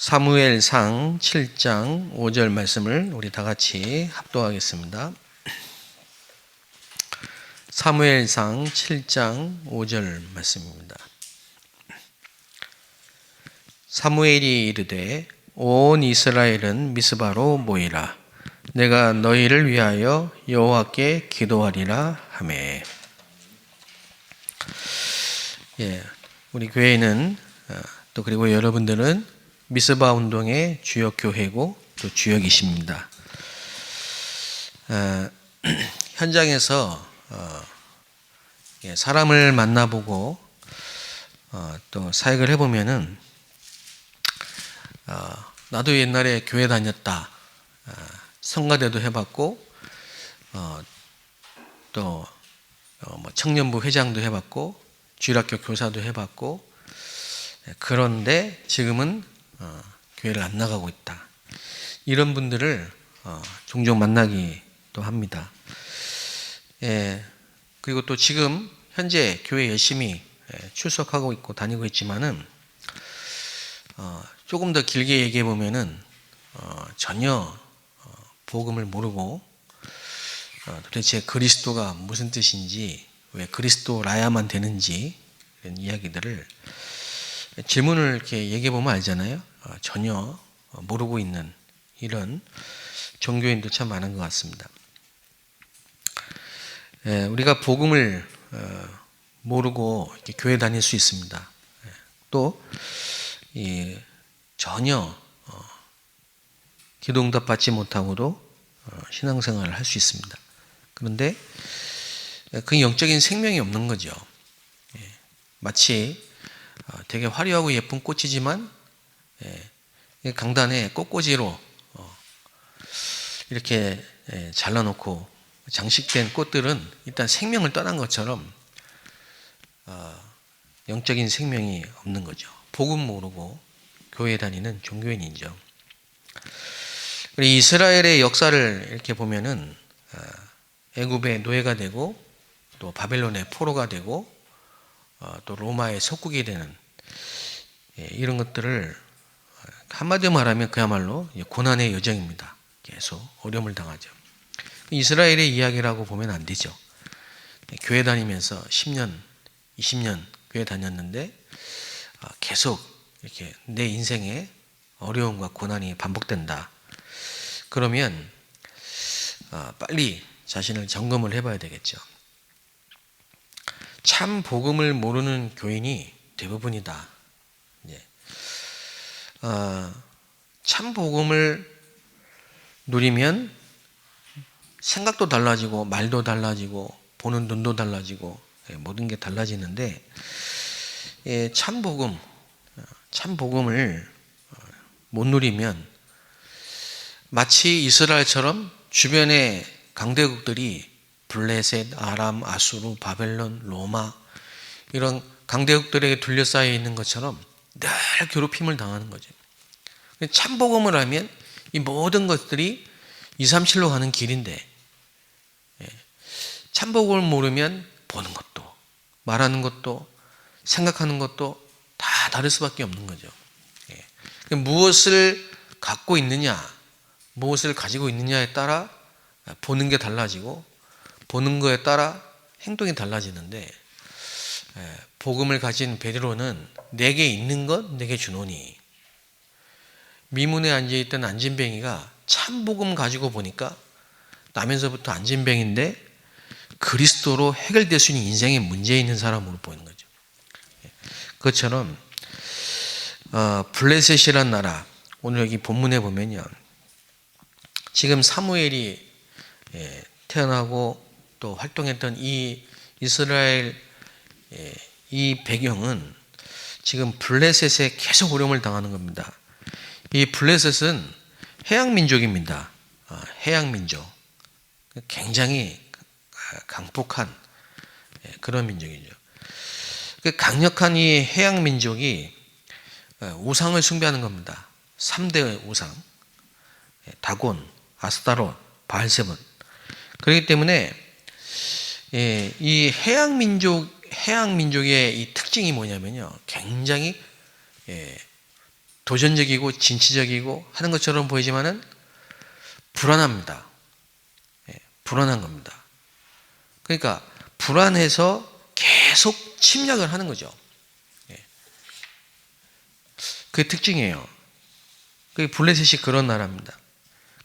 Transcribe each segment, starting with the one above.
사무엘상 7장 5절 말씀을 우리 다 같이 합독하겠습니다. 사무엘상 7장 5절 말씀입니다. 사무엘이 이르되 온 이스라엘은 미스바로 모이라 내가 너희를 위하여 여호와께 기도하리라 하매 예, 우리 교회는 어, 또 그리고 여러분들은 미스바 운동의 주역 교회고 또 주역이십니다. 어, 현장에서 어, 예, 사람을 만나보고 어, 또 사역을 해보면은 어, 나도 옛날에 교회 다녔다, 어, 성가대도 해봤고 어, 또 어, 뭐 청년부 회장도 해봤고 주일학교 교사도 해봤고 예, 그런데 지금은 어, 교회를 안 나가고 있다. 이런 분들을 어, 종종 만나기 또 합니다. 예, 그리고 또 지금 현재 교회 열심히 예, 출석하고 있고 다니고 있지만은 어, 조금 더 길게 얘기해 보면은 어, 전혀 어, 복음을 모르고 어, 도대체 그리스도가 무슨 뜻인지 왜 그리스도라야만 되는지 이런 이야기들을 질문을 이렇게 얘기해 보면 알잖아요. 어, 전혀 어, 모르고 있는 이런 종교인도 참 많은 것 같습니다. 예, 우리가 복음을 어, 모르고 교회 다닐 수 있습니다. 예, 또 이, 전혀 어, 기도응답 받지 못하고도 어, 신앙생활을 할 수 있습니다. 그런데 그 영적인 생명이 없는 거죠. 예, 마치 어, 되게 화려하고 예쁜 꽃이지만 예, 강단에 꽃꽂이로 어, 이렇게 예, 잘라놓고 장식된 꽃들은 일단 생명을 떠난 것처럼 어, 영적인 생명이 없는 거죠. 복음 모르고 교회 다니는 종교인이죠. 이스라엘의 역사를 이렇게 보면은 어, 애굽의 노예가 되고 또 바벨론의 포로가 되고 어, 또 로마의 속국이 되는 예, 이런 것들을 한마디로 말하면 그야말로 고난의 여정입니다. 계속 어려움을 당하죠. 이스라엘의 이야기라고 보면 안 되죠. 교회 다니면서 10년, 20년 교회 다녔는데 어, 계속 이렇게 내 인생에 어려움과 고난이 반복된다. 그러면 어, 빨리 자신을 점검을 해봐야 되겠죠. 참 복음을 모르는 교인이 대부분이다. 예. 어, 참 복음을 누리면 생각도 달라지고 말도 달라지고 보는 눈도 달라지고 예, 모든 게 달라지는데 예, 참 복음, 참 복음을 어, 못 누리면 마치 이스라엘처럼 주변의 강대국들이 블레셋, 아람, 아수르, 바벨론, 로마 이런 강대국들에게 둘러싸여 있는 것처럼 늘 괴롭힘을 당하는 거죠. 참복음을 하면 이 모든 것들이 2, 3, 7로 가는 길인데 예, 참복음을 모르면 보는 것도 말하는 것도 생각하는 것도 다 다를 수밖에 없는 거죠. 예. 무엇을 갖고 있느냐, 무엇을 가지고 있느냐에 따라 보는 게 달라지고 보는 거에 따라 행동이 달라지는데 예, 복음을 가진 베드로는 내게 있는 것 내게 주노니 미문에 앉아 있던 안진뱅이가 참 복음 가지고 보니까 나면서부터 안진뱅인데 그리스도로 해결될 수 있는 인생에 문제 있는 사람으로 보이는 거죠. 예, 그것처럼 어, 블레셋이란 나라 오늘 여기 본문에 보면요. 지금 사무엘이 예, 태어나고 또 활동했던 이 이스라엘 예, 이 배경은 지금 블레셋에 계속 어려움을 당하는 겁니다. 이 블레셋은 해양 민족입니다. 아, 해양 민족. 굉장히 강폭한 예, 그런 민족이죠. 그 강력한 이 해양 민족이 어, 우상을 숭배하는 겁니다. 3대 우상. 예, 다곤, 아스타롯, 바알세본. 그렇기 때문에 예, 이 해양 민족 해양 민족의 이 특징이 뭐냐면요, 굉장히 예, 도전적이고 진취적이고 하는 것처럼 보이지만은 불안합니다. 예, 불안한 겁니다. 그러니까 불안해서 계속 침략을 하는 거죠. 예. 그게 특징이에요. 그 블레셋이 그런 나라입니다.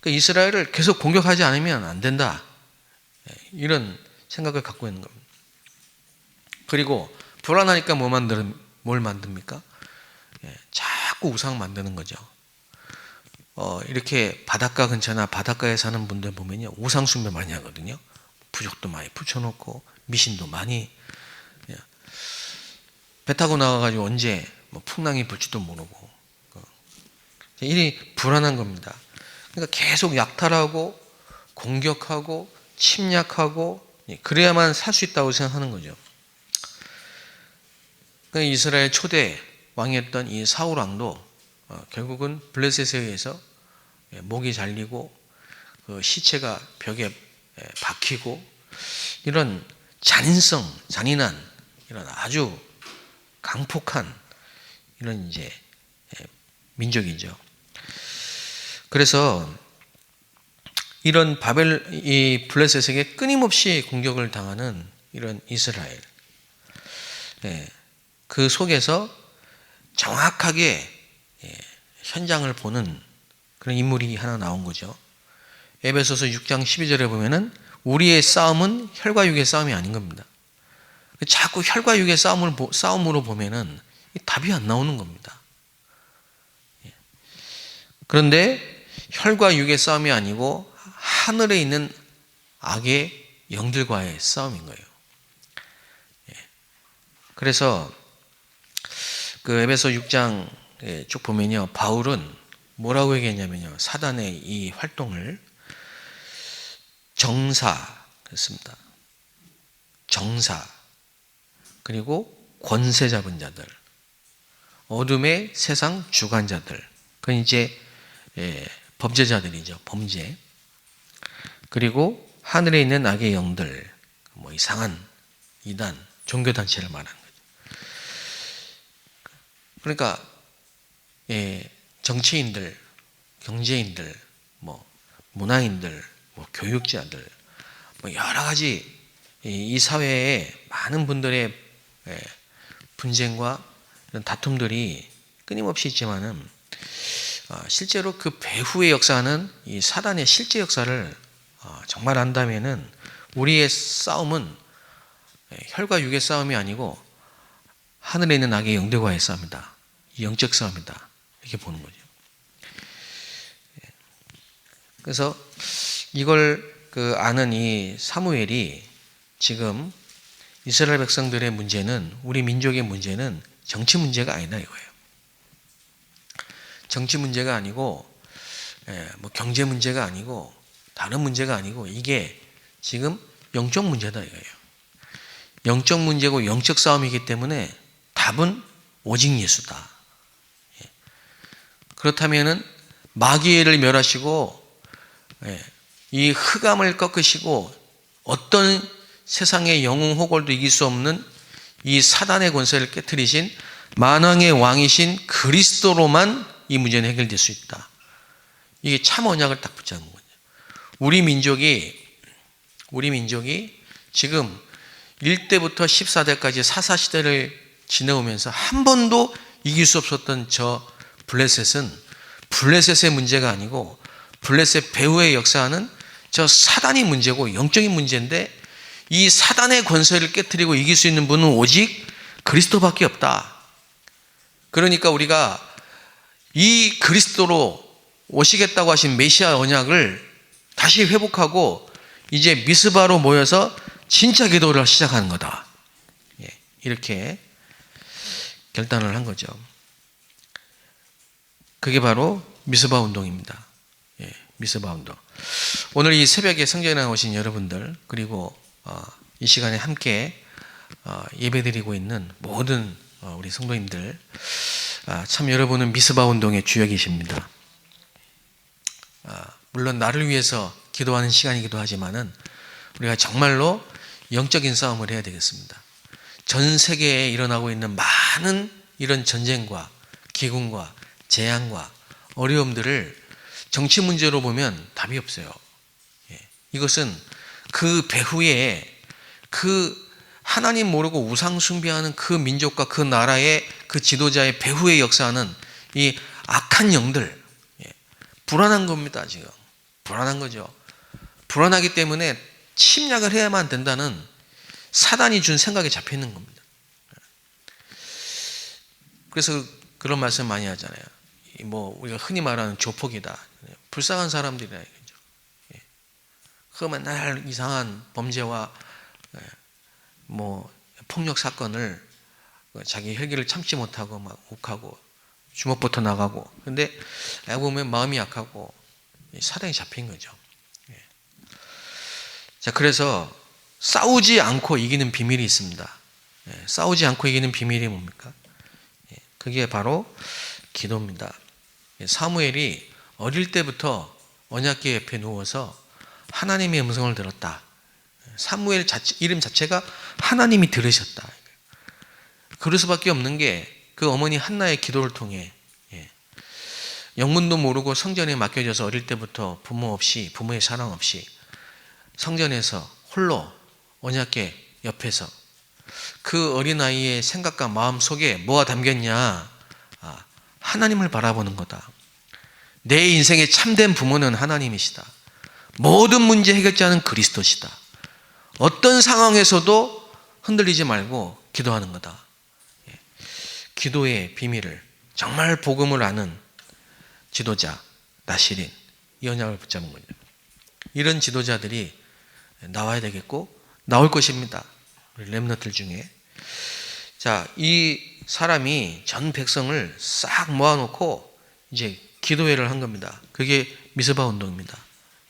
그 이스라엘을 계속 공격하지 않으면 안 된다. 예, 이런 생각을 갖고 있는 겁니다. 그리고 불안하니까 뭐 만들, 뭘 만듭니까? 예, 자꾸 우상 만드는 거죠. 어, 이렇게 바닷가 근처나 바닷가에 사는 분들 보면요. 우상 숭배 많이 하거든요. 부적도 많이 붙여놓고, 미신도 많이. 예. 배 타고 나가가지고 언제 뭐 풍랑이 불지도 모르고. 그, 이 불안한 겁니다. 그러니까 계속 약탈하고, 공격하고, 침략하고, 예, 그래야만 살 수 있다고 생각하는 거죠. 그 이스라엘 초대 왕이었던 이 사울 왕도 어, 결국은 블레셋에 의해서 예, 목이 잘리고 그 시체가 벽에 예, 박히고 이런 잔인성, 잔인한 이런 아주 강폭한 이런 이제 예, 민족이죠. 그래서 이런 바벨 이 블레셋에게 끊임없이 공격을 당하는 이런 이스라엘 그 속에서 정확하게 예, 현장을 보는 그런 인물이 하나 나온 거죠. 에베소서 6장 12절에 보면은 우리의 싸움은 혈과 육의 싸움이 아닌 겁니다. 자꾸 혈과 육의 싸움을 싸움으로 보면은 답이 안 나오는 겁니다. 예. 그런데 혈과 육의 싸움이 아니고 하늘에 있는 악의 영들과의 싸움인 거예요. 예. 그래서 그 에베소 6장 쭉 보면요. 바울은 뭐라고 얘기했냐면요. 사단의 이 활동을 정사 그렇습니다. 정사 그리고 권세 잡은 자들 어둠의 세상 주관자들 그건 이제 예, 범죄자들이죠. 범죄 그리고 하늘에 있는 악의 영들 뭐 이상한 이단 종교 단체를 말하는 그러니까 예, 정치인들, 경제인들, 뭐 문화인들, 뭐 교육자들, 뭐 여러 가지 이 사회에 많은 분들의 예, 분쟁과 이런 다툼들이 끊임없이 있지만은 어, 실제로 그 배후의 역사는 이 사단의 실제 역사를 어, 정말 안다면은 우리의 싸움은 예, 혈과 육의 싸움이 아니고 하늘에 있는 악의 영들과의 싸움이다. 영적 싸움이다. 이렇게 보는 거죠. 예. 그래서 이걸 그 아는 이 사무엘이 지금 이스라엘 백성들의 문제는 우리 민족의 문제는 정치 문제가 아니다 이거예요. 정치 문제가 아니고 예, 뭐 경제 문제가 아니고 다른 문제가 아니고 이게 지금 영적 문제다 이거예요. 영적 문제고 영적 싸움이기 때문에 답은 오직 예수다. 그렇다면은 마귀를 멸하시고 예, 이 흑암을 꺾으시고 어떤 세상의 영웅 호골도 이길 수 없는 이 사단의 권세를 깨뜨리신 만왕의 왕이신 그리스도로만 이 문제는 해결될 수 있다. 이게 참 언약을 딱 붙잡는 거죠. 우리 민족이 우리 민족이 지금 1대부터 14대까지 사사시대를 지내오면서 한 번도 이길 수 없었던 저 블레셋은 블레셋의 문제가 아니고 블레셋 배후의 역사는 저 사단이 문제고 영적인 문제인데 이 사단의 권세를 깨뜨리고 이길 수 있는 분은 오직 그리스도밖에 없다. 그러니까 우리가 이 그리스도로 오시겠다고 하신 메시아 언약을 다시 회복하고 이제 미스바로 모여서 진짜 기도를 시작하는 거다. 예, 이렇게 결단을 한 거죠. 그게 바로 미스바 운동입니다. 예, 미스바 운동. 오늘 이 새벽에 성전에 나오신 여러분들 그리고 어, 이 시간에 함께 어, 예배드리고 있는 모든 어, 우리 성도님들 아, 참 여러분은 미스바 운동의 주역이십니다. 아, 물론 나를 위해서 기도하는 시간이기도 하지만은 우리가 정말로 영적인 싸움을 해야 되겠습니다. 전 세계에 일어나고 있는 많은 이런 전쟁과 기근과 재앙과 어려움들을 정치 문제로 보면 답이 없어요. 예. 이것은 그 배후에 그 하나님 모르고 우상 숭배하는 그 민족과 그 나라의 그 지도자의 배후에 역사하는 이 악한 영들 예. 불안한 겁니다 지금 불안한 거죠. 불안하기 때문에 침략을 해야만 된다는 사단이 준 생각에 잡혀 있는 겁니다. 그래서 그런 말씀 많이 하잖아요. 뭐 우리가 흔히 말하는 조폭이다. 불쌍한 사람들이라 이거죠. 예. 그 맨날 이상한 범죄와 예, 뭐 폭력 사건을 자기 혈기를 참지 못하고 막 욱하고 주먹부터 나가고 근데 알고 보면 마음이 약하고 사단이 잡힌 거죠. 예. 자 그래서 싸우지 않고 이기는 비밀이 있습니다. 싸우지 않고 이기는 비밀이 뭡니까? 그게 바로 기도입니다. 사무엘이 어릴 때부터 언약궤 옆에 누워서 하나님의 음성을 들었다. 사무엘 자체, 이름 자체가 하나님이 들으셨다. 그럴 수밖에 없는 게 그 어머니 한나의 기도를 통해 예. 영문도 모르고 성전에 맡겨져서 어릴 때부터 부모 없이 부모의 사랑 없이 성전에서 홀로 언약궤 옆에서 그 어린아이의 생각과 마음 속에 뭐가 담겼냐? 아, 하나님을 바라보는 거다. 내 인생의 참된 부모는 하나님이시다. 모든 문제 해결자는 그리스도시다. 어떤 상황에서도 흔들리지 말고 기도하는 거다. 예. 기도의 비밀을 정말 복음을 아는 지도자 나시린 이 언약을 붙잡은 거죠. 이런 지도자들이 나와야 되겠고 나올 것입니다. 렘너들 중에 자, 이 사람이 전 백성을 싹 모아놓고 이제 기도회를 한 겁니다. 그게 미스바 운동입니다.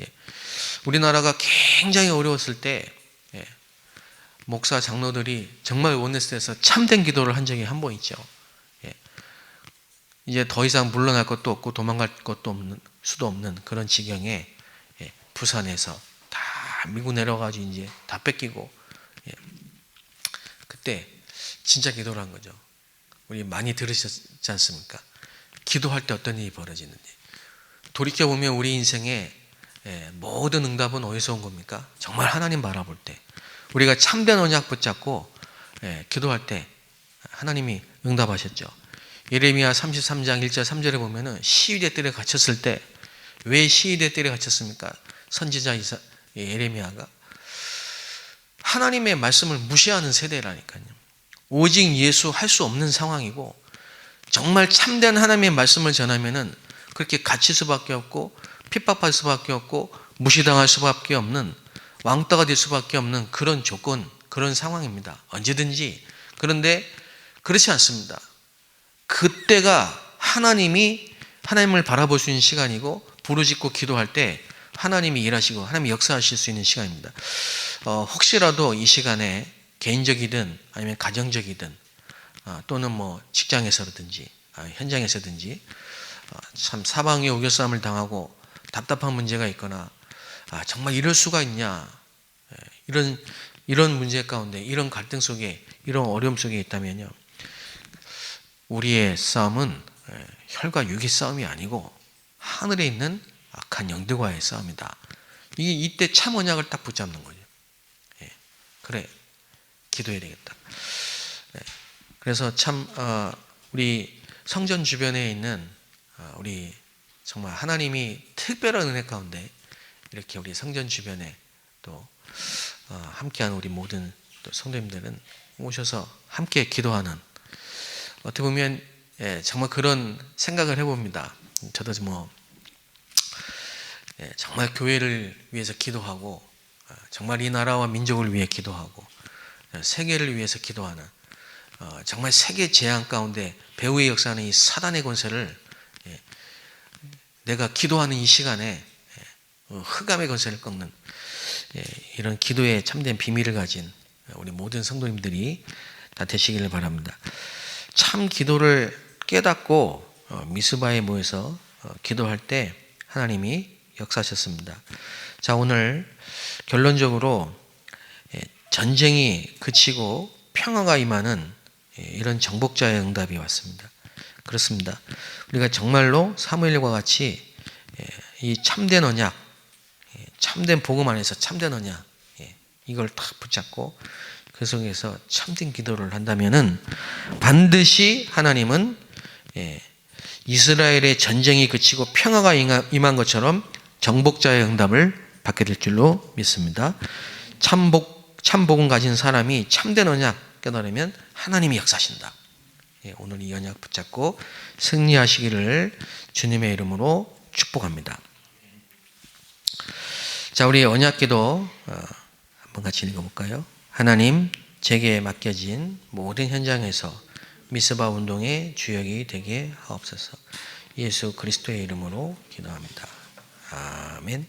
예. 우리나라가 굉장히 어려웠을 때 예. 목사 장로들이 정말 원내스에서 참된 기도를 한 적이 한 번 있죠. 예. 이제 더 이상 물러날 것도 없고 도망갈 것도 없는 수도 없는 그런 지경에 예. 부산에서 다 미국 내려가지고 이제 다 뺏기고 예. 그때 진짜 기도를 한 거죠. 우리 많이 들으셨지 않습니까? 기도할 때 어떤 일이 벌어지는지. 돌이켜 보면 우리 인생의 예, 모든 응답은 어디서 온 겁니까? 정말 하나님 바라볼 때. 우리가 참된 언약 붙잡고 예, 기도할 때 하나님이 응답하셨죠. 예레미야 33장 1절 3절에 보면은 시위대 뜰에 갇혔을 때 왜 시위대 뜰에 갇혔습니까? 선지자 이사, 예, 예레미야가 하나님의 말씀을 무시하는 세대라니까요. 오직 예수 할 수 없는 상황이고 정말 참된 하나님의 말씀을 전하면은 그렇게 갇힐 수밖에 없고 핍박할 수밖에 없고 무시당할 수밖에 없는 왕따가 될 수밖에 없는 그런 조건, 그런 상황입니다. 언제든지. 그런데 그렇지 않습니다. 그때가 하나님이 하나님을 바라볼 수 있는 시간이고 부르짖고 기도할 때 하나님이 일하시고 하나님이 역사하실 수 있는 시간입니다. 어, 혹시라도 이 시간에 개인적이든 아니면 가정적이든 어, 또는 뭐 직장에서든지 아, 현장에서든지 어, 참 사방에 우겨싸움을 당하고 답답한 문제가 있거나 아, 정말 이럴 수가 있냐 예, 이런 이런 문제 가운데 이런 갈등 속에 이런 어려움 속에 있다면요 우리의 싸움은 예, 혈과 육의 싸움이 아니고 하늘에 있는 악한 영들과의 싸움이다. 이게 이때 참 언약을 딱 붙잡는 거죠. 예, 그래 기도해야 되겠다. 네, 그래서 참 어, 우리 성전 주변에 있는 어, 우리 정말 하나님이 특별한 은혜 가운데 이렇게 우리 성전 주변에 또 어, 함께하는 우리 모든 성도님들은 오셔서 함께 기도하는 어떻게 보면 예, 정말 그런 생각을 해봅니다. 저도 뭐 예, 정말 교회를 위해서 기도하고 어, 정말 이 나라와 민족을 위해 기도하고 어, 세계를 위해서 기도하는 어, 정말 세계 재앙 가운데 배후의 역사는 이 사단의 권세를 예, 내가 기도하는 이 시간에 흑암의 권세를 꺾는 이런 기도의 참된 비밀을 가진 우리 모든 성도님들이 다 되시기를 바랍니다. 참 기도를 깨닫고 미스바에 모여서 기도할 때 하나님이 역사하셨습니다. 자, 오늘 결론적으로 예, 전쟁이 그치고 평화가 임하는 예, 이런 정복자의 응답이 왔습니다. 그렇습니다. 우리가 정말로 사무엘과 같이 예, 이 참된 언약, 예, 참된 복음 안에서 참된 언약 예, 이걸 딱 붙잡고 그 속에서 참된 기도를 한다면은 반드시 하나님은 예, 이스라엘의 전쟁이 그치고 평화가 임한 것처럼 정복자의 응답을 받게 될 줄로 믿습니다. 참복 참복음 가진 사람이 참된 언약 깨달으면 하나님이 역사하신다. 예, 오늘 이 언약 붙잡고 승리하시기를 주님의 이름으로 축복합니다. 자, 우리 언약기도 어, 한번 같이 읽어볼까요? 하나님, 제게 맡겨진 모든 현장에서 미스바 운동의 주역이 되게 하옵소서. 예수 그리스도의 이름으로 기도합니다. 아멘.